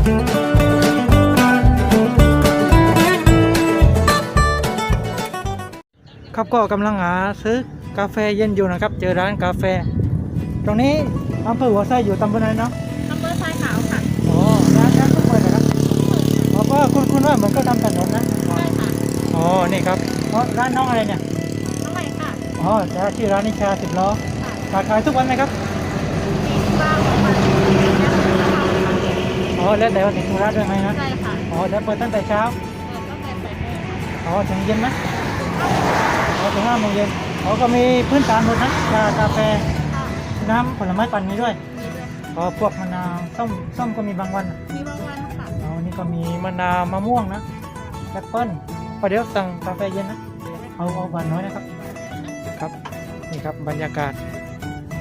ครับก็กำลังหาซื้อกาแฟเย็นอยู่นะครับ เจอร้านกาแฟ ตรงนี้อำเภอหัวไส้อยู่ตำบลไหนเนาะอำเภอทรายขาวค่ะอ๋อร้านร้านเพิ่งเปิดนะครับอ๋อก็คุณคุณว่าเหมือนก็ทำถนนนะใช่ค่ะอ๋อนี่ครับอ๋อร้านน้องอะไรเนี่ยน้องใหม่ค่ะอ๋อจะชื่อร้านนิชาสิบล้อค่ะขายขายทุกวันไหมครับมีบ้างวันนี้นะคะ อ๋อ แล้วแต่ว่าถึงธุระด้วยไหมนะใช่ค่ะอ๋อแล้วเปิดตั้งแต่เช้าเปิดตั้งแต่แปดโมงค่ะอ๋อถึงเย็นไหมอ๋อถึงห้าโมงเย็นอ๋อก็มีพื้นฐานหมดนะชากาแฟค่ะน้ำผลไม้ปั่นมีด้วยมีด้วยอ๋อพวกมะนาวส้มส้มก็มีบางวันมีบางวันค่ะอ๋อนี่ก็มีมะนาวมะม่วงนะแอปเปิ้ลพอเดี๋ยวสั่งกาแฟเย็นนะเอาเอาหวานน้อยนะครับครับนี่ครับบรรยากาศ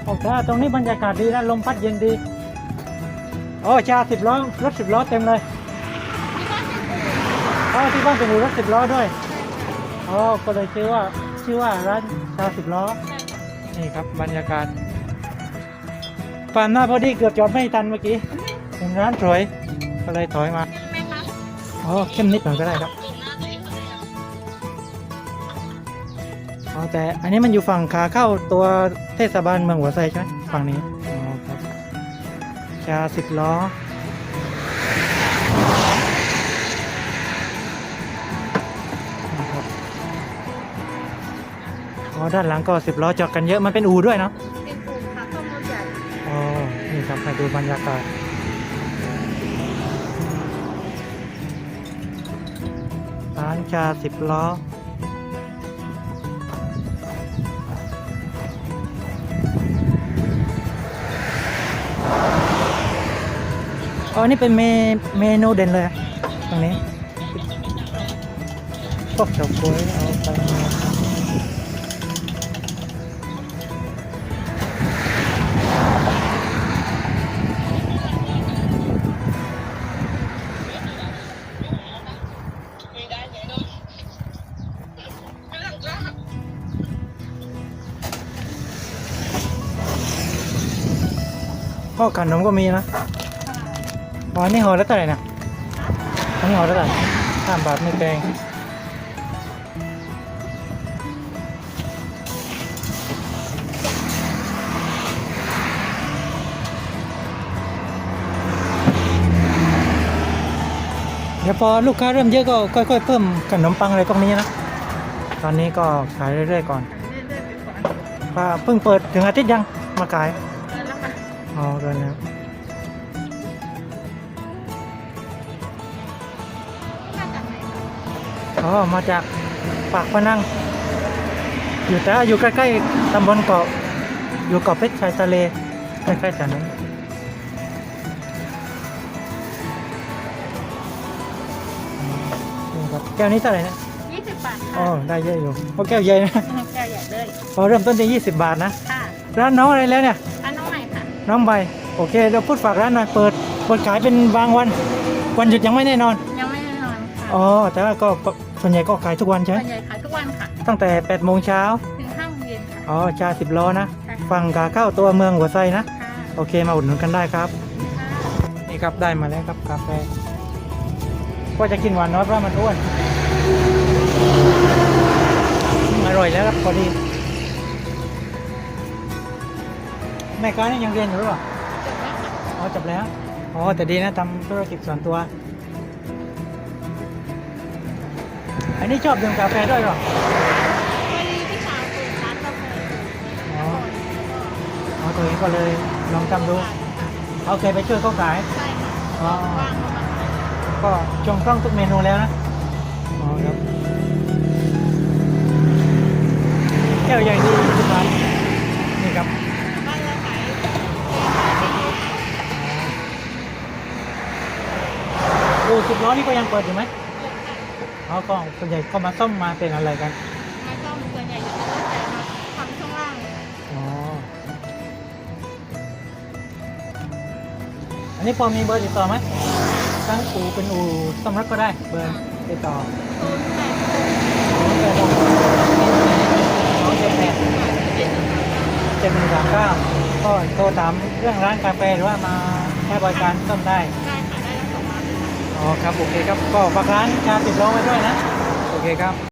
โอ้แต่ตรงนี้บรรยากาศดีนะลมพัดเย็นดี โอ้ชาสิบล้อรถสิบล้อเต็มเลยอ๋อที่บ้านเป็นอู่รถสิบล้อด้วยอ๋อก็เลยชื่อว่าชื่อว่าร้านชาสิบล้อ นี่ครับบรรยากาศผ่านหน้าพอดีเกือบจอดไม่ทันเมื่อกี้เห็นร้านสวย ก็เลยถอยมาใช่ไหมคะอ๋อเข้มนิดหน่อยก็ได้ครับกลุ่มหน้าตัวเองเขาเลยอะอ๋อแต่อันนี้มันอยู่ฝั่งขาเข้าตัวเทศบาลเมืองหัวไซใช่ไหมฝั่งนี้อ๋อครับ ชาสิบล้อนะครับอ๋อ ด้านหลังก็สิบล้อจอดกันเยอะ มันเป็นอู่ด้วยเนาะ เป็นกลุ่มค่ะข้อมูลใหญ่ อ๋อ นี่ครับให้ดูบรรยากาศร้านชาสิบล้อ อ๋อนี่เป็นเมเมนูเด่นเลย ตรงนี้พวกเฉาก๊วยเอาไปพวกขนมก็มีนะ อ๋อนี่ห่อละเท่าไหร่นะอันนี้ห่อละเท่าไหร่ห้าบาทไม่แพงเดี๋ยวพอลูกค้าเริ่มเยอะก็ค่อยๆเพิ่มขนมปังอะไรพวกนี้นะ ตอนนี้ก็ขายเรื่อยๆก่อนเรื่อยๆไปก่อนว่าเพิ่งเปิดถึงอาทิตย์ยังมาขายเออแล้วค่ะอ๋อเดือนแล้ว อ๋อมาจากปากพนัง อยู่แต่อยู่ใกล้ๆตำบลเกาะ อยู่เกาะเพชรชายทะเลใกล้ๆแถวนั้นนี่ครับแก้วนี้เท่าไหร่นะยี่สิบบาทอ๋อค่ะได้เยอะอยู่โอ้แก้วใหญ่นะแก้วใหญ่เลยพอเริ่มต้นที่20บาทนะค่ะร้านน้องอะไรแล้วเนี่ยอันน้องใหม่ค่ะน้องใบโอเคเราพูดฝากร้านหน่อยเปิดเปิดขายเป็นบางวัน วันหยุดยังไม่แน่นอน ยังไม่แน่นอนค่ะอ๋อแต่ว่าก็ ส่วนใหญ่ก็ขายทุกวันใช่ไหมส่วนใหญ่ขายทุกวันค่ะ ตั้งแต่8โมงเช้าถึงห้าโมงเย็นค่ะ อ๋อชาสิบล้อนะค่ะ ฝั่งขาเข้าตัวเมืองหัวไซนะ ค่ะโอเคมาอุดหนุนกันได้ครับค่ะนี่ครับได้มาแล้วครับกาแฟก็จะกินหวานน้อยเพราะมันอ้วนอืมอร่อยแล้วครับพอดี แม่ค้านี่ยังเรียนอยู่หรือเปล่าอ๋อจบแล้ว อ๋อแต่ดีนะทำธุรกิจส่วนตัว อันนี้ชอบดื่มกาแฟด้วยเหรอพอดีพี่สาวเปิดร้านกาแฟอ๋ออ๋อตัวเองก็เลยลองทำดูเอาเคยไปช่วยเขาขายใช่ค่ะอ๋อว่างก็มาขายก็ชงกล้องทุกเมนูแล้วนะอ๋อครับแก้วใหญ่ดีทุกร้านนี่ครับบ้านเราขายโอ้สิบล้อนี่ก็ยังเปิดอยู่ไหม อ๋อก็ส่วนใหญ่ก็มาซ่อมมาเป็นอะไรกันมาซ่อมส่วนใหญ่จะเป็นแต่มาทำช่องล่างอ๋ออันนี้พอมีเบอร์ติดต่อไหมตั้งอูเป็นอูซ่อมรถก็ได้เบอร์ติดต่อโซนแปดสองเจ็ดแปดเป็นเจ็ดหนึ่งสามเก้าก็โทรถามเรื่องร้านกาแฟหรือว่ามาให้บริการซ่อมได้ อ๋อครับโอเคครับก็ฝากร้านการติดล้อไว้ด้วยนะ โอเคครับ